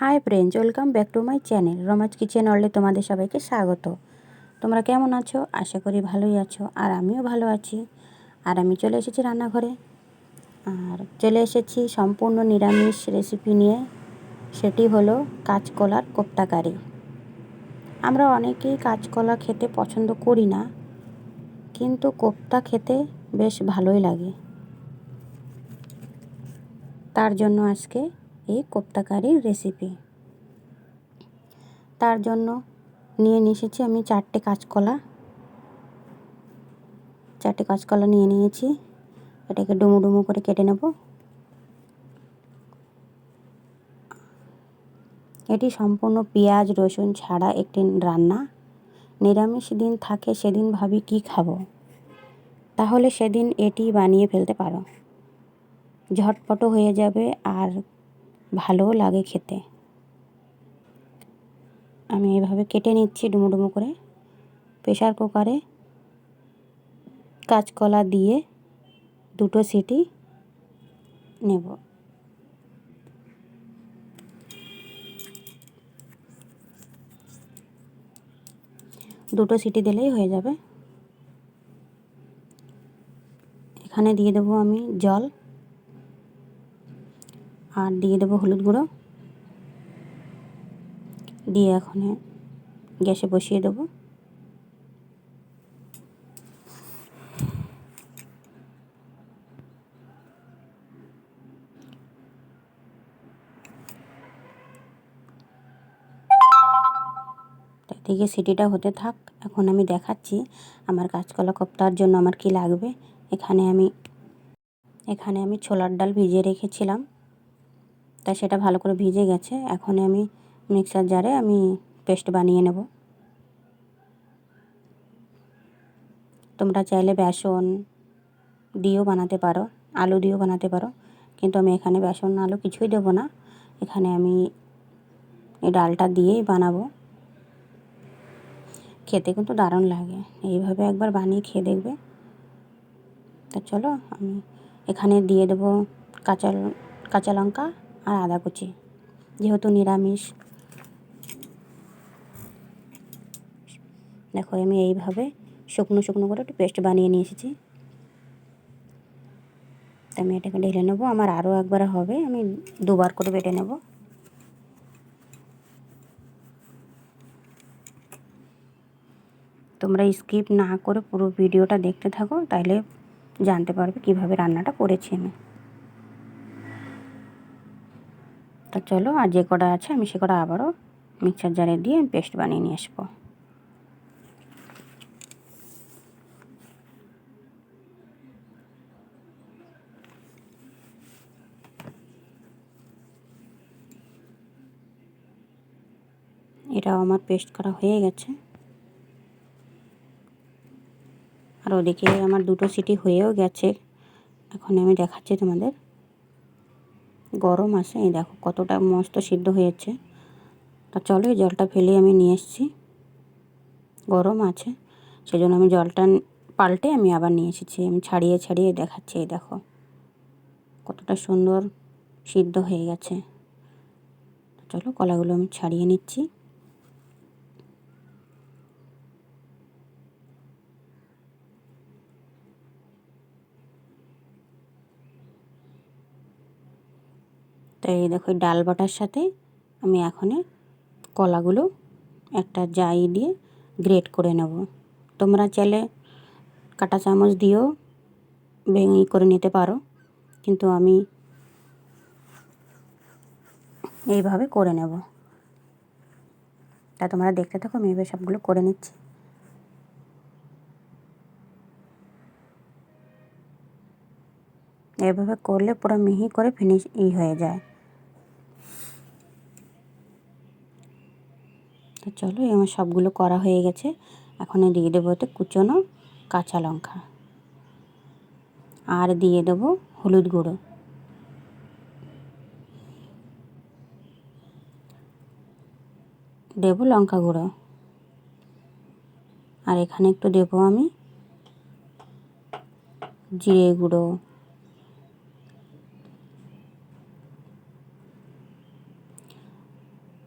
Hi friends welcome back to my channel Roma's kitchen অর্লে তোমাদের সবাইকে স্বাগত। তোমরা কেমন আছো? আশা করি ভালোই আছো, আর আমিও ভালো আছি। আর আমি চলে এসেছি রান্নাঘরে। আর চলে এসেছি সম্পূর্ণ নিরামিষ রেসিপি নিয়ে। সেটি হলো কাঁচকলার কোপ্তা কারি। আমরা অনেকেই কাঁচকলা খেতে পছন্দ করি না, কিন্তু কোপ্তা খেতে বেশ ভালোই লাগে। তার জন্য আজকে এই কোপ্তা কারির রেসিপি তার জন্য নিয়ে এসেছি আমি চারটে কাঁচকলা। চারটে কাঁচকলা নিয়ে নিয়েছি। এটাকে ডুমু ডুমু করে কেটে নেব। এটি সম্পূর্ণ পেঁয়াজ, রসুন ছাড়া একটি রান্না। নিরামিষ দিন থাকে, সেদিন ভাবি কি খাব? তাহলে সেদিন এটি বানিয়ে ফেলতে পারো। ঝটপটও হয়ে যাবে আর ভালোও লাগে খেতে। আমি এভাবে কেটে নিচ্ছি ডুমো ডুমো করে। প্রেশার কুকারে কাঁচকলা দিয়ে দুটো সিটি নেব। দুটো সিটি দিলেই হয়ে যাবে। এখানে দিয়ে দেবো আমি জল। আর দিয়ে দেবো হলুদ গুঁড়ো। দিয়ে এখন গ্যাসে বসিয়ে দেবো। থেকে সিটিটা হতে থাক, এখন আমি দেখাচ্ছি আমার কাঁচকলা কোপ্তার জন্য আমার কি লাগবে। এখানে আমি এখানে আমি ছোলার ডাল ভিজিয়ে রেখেছিলাম। তা সেটা ভালো করে ভিজে গেছে। এখন আমি মিক্সার জারে আমি পেস্ট বানিয়ে নেব। তোমরা চাইলে বেসন দিয়েও বানাতে পারো, আলু দিয়েও বানাতে পারো, কিন্তু আমি এখানে বেসন, আলু কিছুই দেবো না। এখানে আমি এই ডালটা দিয়েই বানাবো। খেতে কিন্তু দারুণ লাগে। এইভাবে একবার বানিয়ে খেয়ে দেখবে। তা চলো, আমি এখানে দিয়ে দেবো কাঁচা কাঁচা লঙ্কা আর আদা কুচি, যেহেতু নিরামিষ। দেখো, আমি এইভাবে শুকনো শুকনো করে একটু পেস্ট বানিয়ে নিয়ে এসেছি। আমি এটাকে ঢেলে নেব। আমার আরও একবার হবে, আমি দুবার করে বেটে নেব। তোমরা স্কিপ না করে পুরো ভিডিওটা দেখতে থাকো, তাইলে জানতে পারবে কীভাবে রান্নাটা করেছি আমি। তা চলো, আর যে কটা আছে আমি সে কটা আবারও মিক্সার জারে দিয়ে আমি পেস্ট বানিয়ে নিয়ে আসব। এটাও আমার পেস্ট করা হয়ে গেছে। আর ওদিকে আমার দুটো সিটি হয়েও গেছে। এখন আমি দেখাচ্ছি তোমাদের। গরম আছে, এই দেখো কতটা মস্ত সিদ্ধ হয়েছে। তা চলো এই জলটা ফেলে আমি নিয়ে এসেছি। গরম আছে, সেজন্য আমি জলটা পাল্টে আমি আবার নিয়ে এসেছি। আমি ছাড়িয়ে ছাড়িয়ে দেখাচ্ছি, এই দেখো কতটা সুন্দর সিদ্ধ হয়ে গেছে। চলো কলাগুলো আমি ছাড়িয়ে নিচ্ছি। তো এই দেখো ডাল বাটার সাথে আমি এখন কলাগুলো একটা জাই দিয়ে গ্রেট করে নেব। তোমরা চাইলে কাটা চামচ দিয়েও ভেঙে করে নিতে পারো, কিন্তু আমি এইভাবে করে নেব। তা তোমরা দেখতে থাকো, আমি এবার সবগুলো করে নিচ্ছি। এভাবে করলে পুরো মিহি করে ফিনিশ ই হয়ে যায়। তো চলো আমার সবগুলো করা হয়ে গেছে। এখন দিয়ে দেবো এতে কুচনো কাঁচা লঙ্কা। আর দিয়ে দেবো হলুদ গুঁড়ো। দেবো লঙ্কা গুঁড়ো। আর এখানে একটু দেবো আমি জিরে গুঁড়ো।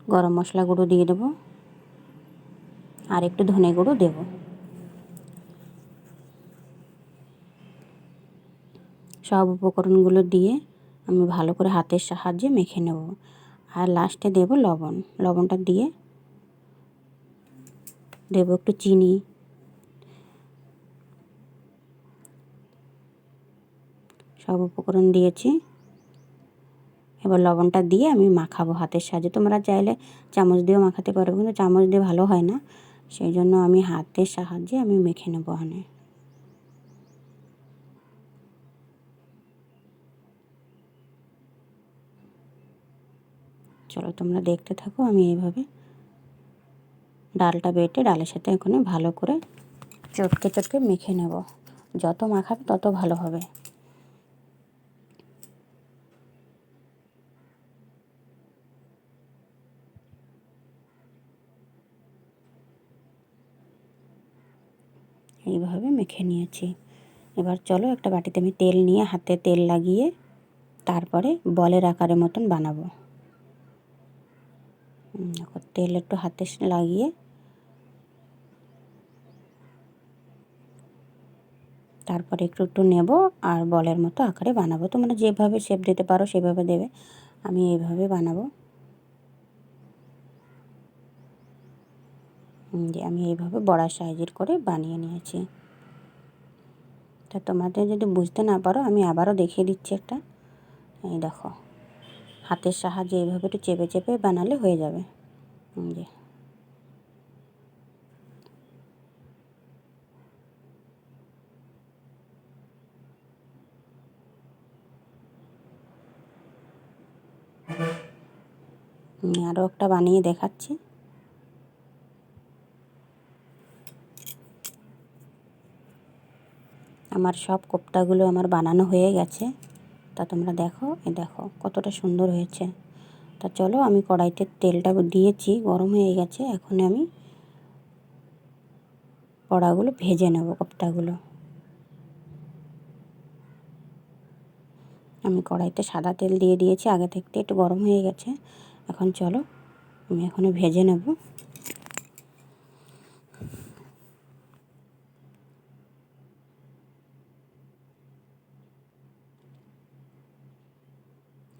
গরম মশলা গুঁড়ো দিয়ে দেবো। আর একটু ধনে গুঁড়ো দেব। সব উপকরণগুলো দিয়ে আমি ভালো করে হাতের সাহায্যে মেখে নেব। আর লাস্টে দেব লবণ। লবণটা দিয়ে দেব একটু চিনি। সব উপকরণ দিয়েছি। এবার লবণটা দিয়ে আমি মাখাবো হাতের সাহায্যে। তোমরা চাইলে চামচ দিয়েও মাখাতে পারো, কিন্তু চামচ দিয়ে ভালো হয় না। সেই জন্য আমি হাতের সাহায্যে আমি মেখে নেব ওখানে। চলো তোমরা দেখতে থাকো, আমি এইভাবে ডালটা বেটে ডালের সাথে এখানে ভালো করে চটকে চটকে মেখে নেব। যত মাখাবে তত ভালো হবে। এইভাবে মেখে নিয়েছি। এবার চলো একটা বাটিতে আমি তেল নিয়ে হাতে তেল লাগিয়ে তারপরে বলের আকারের মতন বানাবো। তেল একটু হাতে লাগিয়ে তারপরে একটু একটু নেব আর বলের মতো আকারে বানাবো। তোমরা যেভাবে শেপ দিতে পারো সেভাবে দেবে। আমি এইভাবে বানাবো। যে আমি এইভাবে বড়া সাইজের করে বানিয়ে নিয়েছি। তা তোমাদের যদি বুঝতে না পারো, আমি আবারও দেখিয়ে দিচ্ছি একটা। এই দেখো, হাতের সাহায্যে এইভাবে একটু চেপে চেপে বানালে হয়ে যাবে। যে। আরও একটা বানিয়ে দেখাচ্ছি। আমার সব কোপ্তাগুলো আমার বানানো হয়ে গেছে। তা তোমরা দেখো, এ দেখো কতটা সুন্দর হয়েছে। তা চলো আমি কড়াইতে তেলটা দিয়েছি, গরম হয়ে গেছে। এখন আমি কড়াগুলো ভেজে নেব কোপ্তাগুলো। আমি কড়াইতে সাদা তেল দিয়ে দিয়েছি, আগে থেকে একটু গরম হয়ে গেছে। এখন চলো, আমি এখনও ভেজে নেব।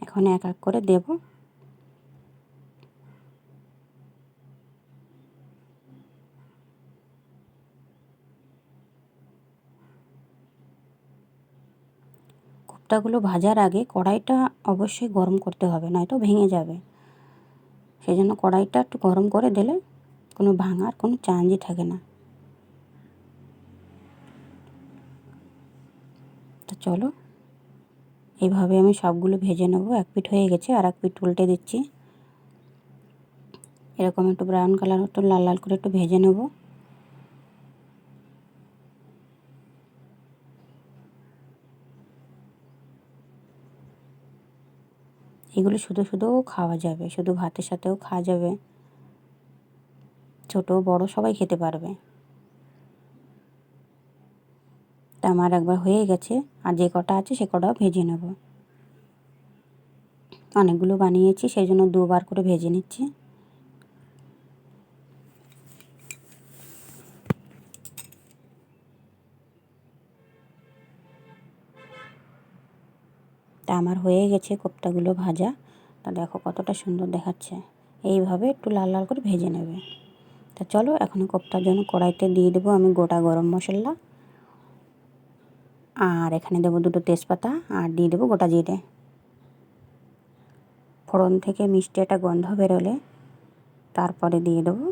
এখন এক এক করে দেব। কোপ্তাগুলো ভাজার আগে কড়াইটা অবশ্যই গরম করতে হবে, নয়তো ভেঙে যাবে। সেই জন্য কড়াইটা একটু গরম করে দিলে কোনো ভাঙার, কোনো চান্সই থাকে না। তো চলো এইভাবে আমি সবগুলো ভেজে নেব। এক পিঠ হয়ে গেছে, আর এক পিঠ উল্টে দিচ্ছি। এরকম একটু ব্রাউন কালার একটু লাল লাল করে একটু ভেজে নেব। এগুলো শুধু শুধুও খাওয়া যাবে, শুধু ভাতের সাথেও খাওয়া যাবে। ছোট, বড় সবাই খেতে পারবে। তা আমার একবার হয়ে গেছে, আর যে কটা আছে সে কটাও ভেজে নেব। অনেকগুলো বানিয়েছি, সেই জন্য দুবার করে ভেজে নিচ্ছি। তা আমার হয়ে গেছে কোপ্তাগুলো ভাজা। তা দেখো কতটা সুন্দর দেখাচ্ছে। এইভাবে একটু লাল লাল করে ভেজে নেবে। তা চলো এখন কোপ্তার জন্য কড়াইতে দিয়ে দেবো আমি গোটা গরম মশলা। আর এখানে দেবো দুটো তেজপাতা আর দিয়ে দেবো গোটা জিরে। ফোড়ন থেকে মিষ্টি একটা গন্ধ বেরোলে তারপরে দিয়ে দেবো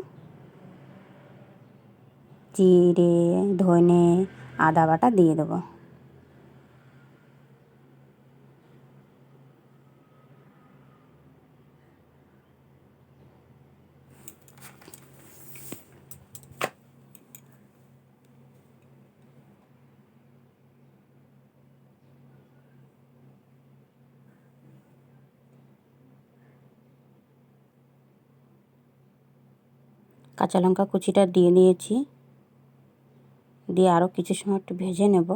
জিরে, ধনে, আদা বাটা দিয়ে দেবো। কাঁচা লঙ্কা কুচিটা দিয়ে নিয়েছি। দিয়ে আরও কিছু সময় একটু ভেজে নেব।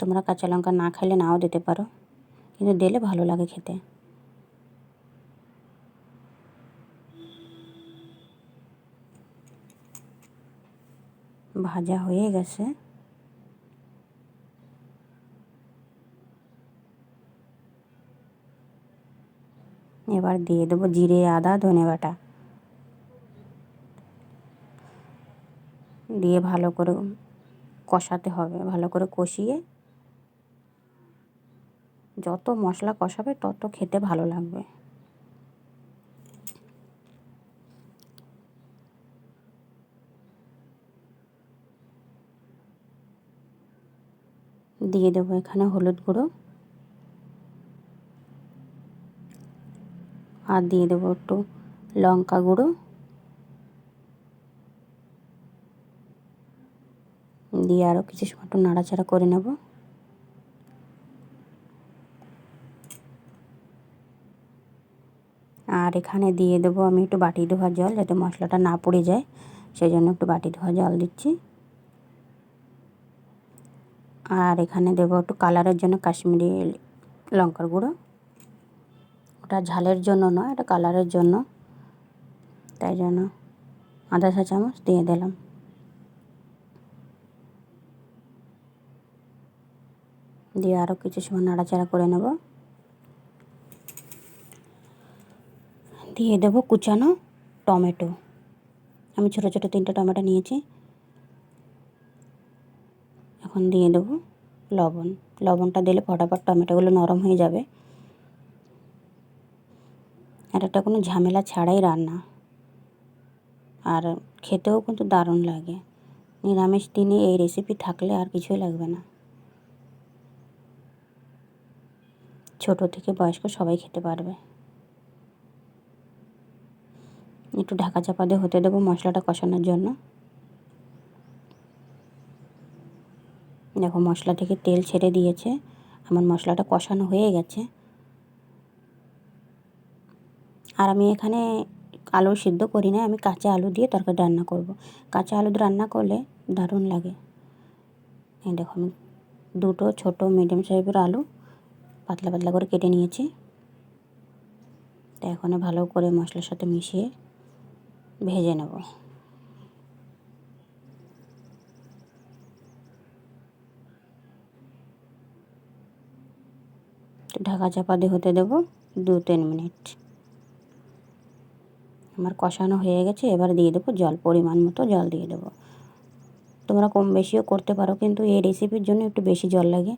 তোমরা কাঁচা লঙ্কা না খাইলে নাও দিতে পারো, কিন্তু দিলে ভালো লাগে খেতে। ভাজা হয়ে গেছে। এবার দিয়ে দেবো জিরে, আদা, ধনে বাটা। দিয়ে ভালো করে কষাতে হবে, ভালো করে কষিয়ে যত মশলা কষাবে তত খেতে ভালো লাগবে। দিয়ে দেবো এখানে হলুদ গুঁড়ো। আর দিয়ে দেবো একটু লঙ্কা গুঁড়ো। দিয়ে আরও কিছু সময় একটু নাড়াচাড়া করে নেব। আর এখানে দিয়ে দেবো আমি একটু বাটি ধোয়া জল যাতে মশলাটা না পড়ে যায় সেই জন্য একটু বাটি ধোয়া জল দিচ্ছি। আর এখানে দেবো একটু কালারের জন্য কাশ্মীরি লঙ্কার গুঁড়ো। ওটা ঝালের জন্য নয় এটা কালারের জন্য। তাই জন্য আধা চা চামচ দিয়ে দিলাম। দিয়ে আরও কিছু সময় নাড়াচাড়া করে নেব। দিয়ে দেবো কুচানো টমেটো। আমি ছোটো ছোটো তিনটে টমেটো নিয়েছি। এখন দিয়ে দেবো লবণ। লবণটা দিলে ফটাফট টমেটোগুলো নরম হয়ে যাবে। এটা কোনো ঝামেলা ছাড়াই রান্না। আর খেতেও কিন্তু দারুণ লাগে। নিরামিষ দিনে এই রেসিপি থাকলে আর কিছুই লাগবে না। ছোট থেকে বয়স্ক সবাই খেতে পারবে। একটু ঢাকা চাপা দিয়ে হতে দেবো মশলাটা কষানোর জন্য। দেখো মশলা থেকে তেল ছেড়ে দিয়েছে। আমার মশলাটা কষানো হয়ে গেছে। আর আমি এখানে আলু সিদ্ধ করি না আমি কাঁচা আলু দিয়ে তরকারি রান্না করব। কাঁচা আলু রান্না করলে দারুণ লাগে। এই দেখো, আমি দুটো ছোটো মিডিয়াম সাইজের আলু পাতলা পাতলা করে কেটে নিয়েছি। তো এখন ভালো করে মশলার সাথে মিশিয়ে ভেজে নেব। ঢাকা চাপা দিয়ে হতে দেবো দু তিন মিনিট। আমার কষানো হয়ে গেছে, এবার দিয়ে দেবো জল, পরিমাণ মতো জল দিয়ে দেবো। তোমরা কম বেশিও করতে পারো, কিন্তু এই রেসিপির জন্য একটু বেশি জল লাগে।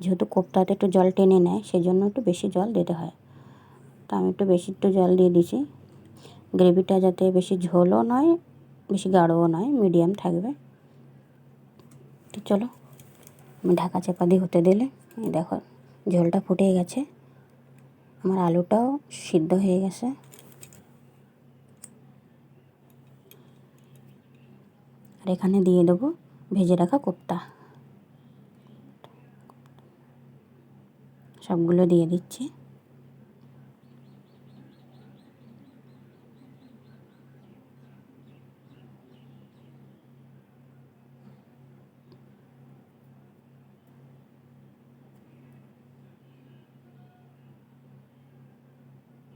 যেহেতু কোপ্তাতে একটু জল টেনে নেয়, সেজন্য একটু বেশি জল দিতে হয়। তো আমি একটু বেশি একটু জল দিয়ে দিছি। গ্রেভিটা যাতে বেশি ঝোলও নয়, বেশি গাঢ়ও নয় মিডিয়াম থাকবে। তো চলো, আমি ঢাকা চাপা দিয়ে হতে দিলে দেখো, ঝোলটা ফুটে গেছে। আমার আলুটাও সিদ্ধ হয়ে গেছে। আর এখানে দিয়ে দেবো ভেজে রাখা কোপ্তা। সবগুলো দিয়ে দিচ্ছি।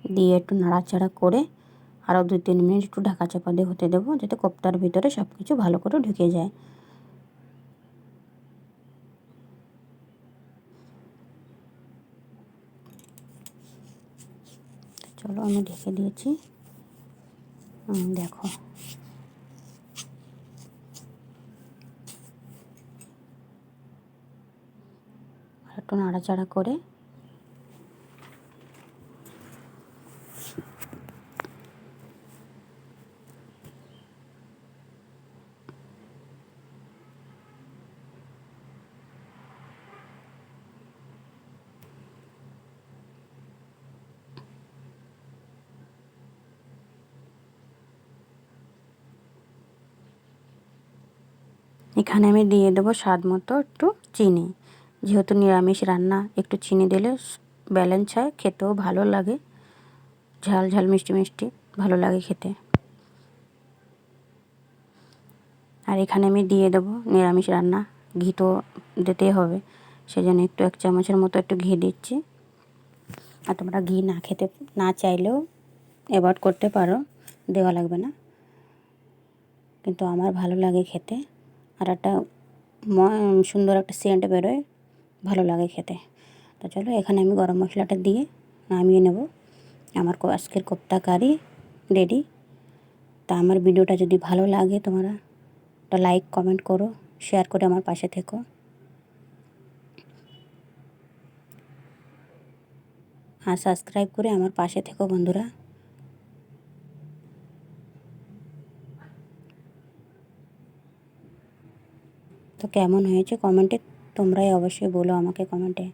দিয়ে একটু নাড়াচাড়া করে আরও দু তিন মিনিট একটু ঢাকা চাপা দিয়ে হতে দেবো, যাতে কোপ্তার ভিতরে সব কিছু ভালো করে ঢুকে যায়। চলো আমি ঢেকে দিয়েছি। দেখো। একটু নাড়াচাড়া করে এখানে আমি দিয়ে দেবো স্বাদ মতো একটু চিনি। যেহেতু নিরামিষ রান্না, একটু চিনি দিলে ব্যালেন্স হয়, খেতেও ভালো লাগে। ঝাল ঝাল, মিষ্টি মিষ্টি, ভালো লাগে খেতে। আর এখানে আমি দিয়ে দেবো নিরামিষ রান্না, ঘি তো দিতেই হবে। সেজন্য একটু এক চামচের মতো একটু ঘি দিচ্ছি। আর তোমরা ঘি না খেতে, না চাইলেও অ্যাভয়েড করতে পারো, দেওয়া লাগবে না। কিন্তু আমার ভালো লাগে খেতে। আর একটা সুন্দর একটা সেন্ট বেরোয়, ভালো লাগে খেতে। তো চলো, এখানে আমি গরম মশলাটা দিয়ে নামিয়ে নেব। আমার আজকের কোপ্তা কারি রেডি। তা আমার ভিডিওটা যদি ভালো লাগে তোমরা তো লাইক, কমেন্ট করো, শেয়ার করে আমার পাশে থেকো। আর সাবস্ক্রাইব করে আমার পাশে থেকো বন্ধুরা। তো কেমন হয়েছে? কমেন্টে তোমরাই অবশ্যই বলো আমাকে কমেন্টে।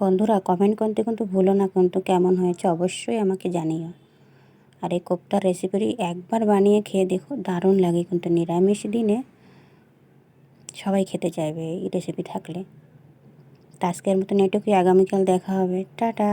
বন্ধুরা, কমেন্ট করতে কিন্তু ভুলো না, কিন্তু কেমন হয়েছে অবশ্যই আমাকে জানিও। আর এই কোপ্তার রেসিপি একবার বানিয়ে খেয়ে দেখো, দারুণ লাগে কিন্তু নিরামিষ দিনে। সবাই খেতে চাইবে এই রেসিপি থাকলে। তো আজকের মতন এটুকুই আগামীকাল দেখা হবে। টাটা।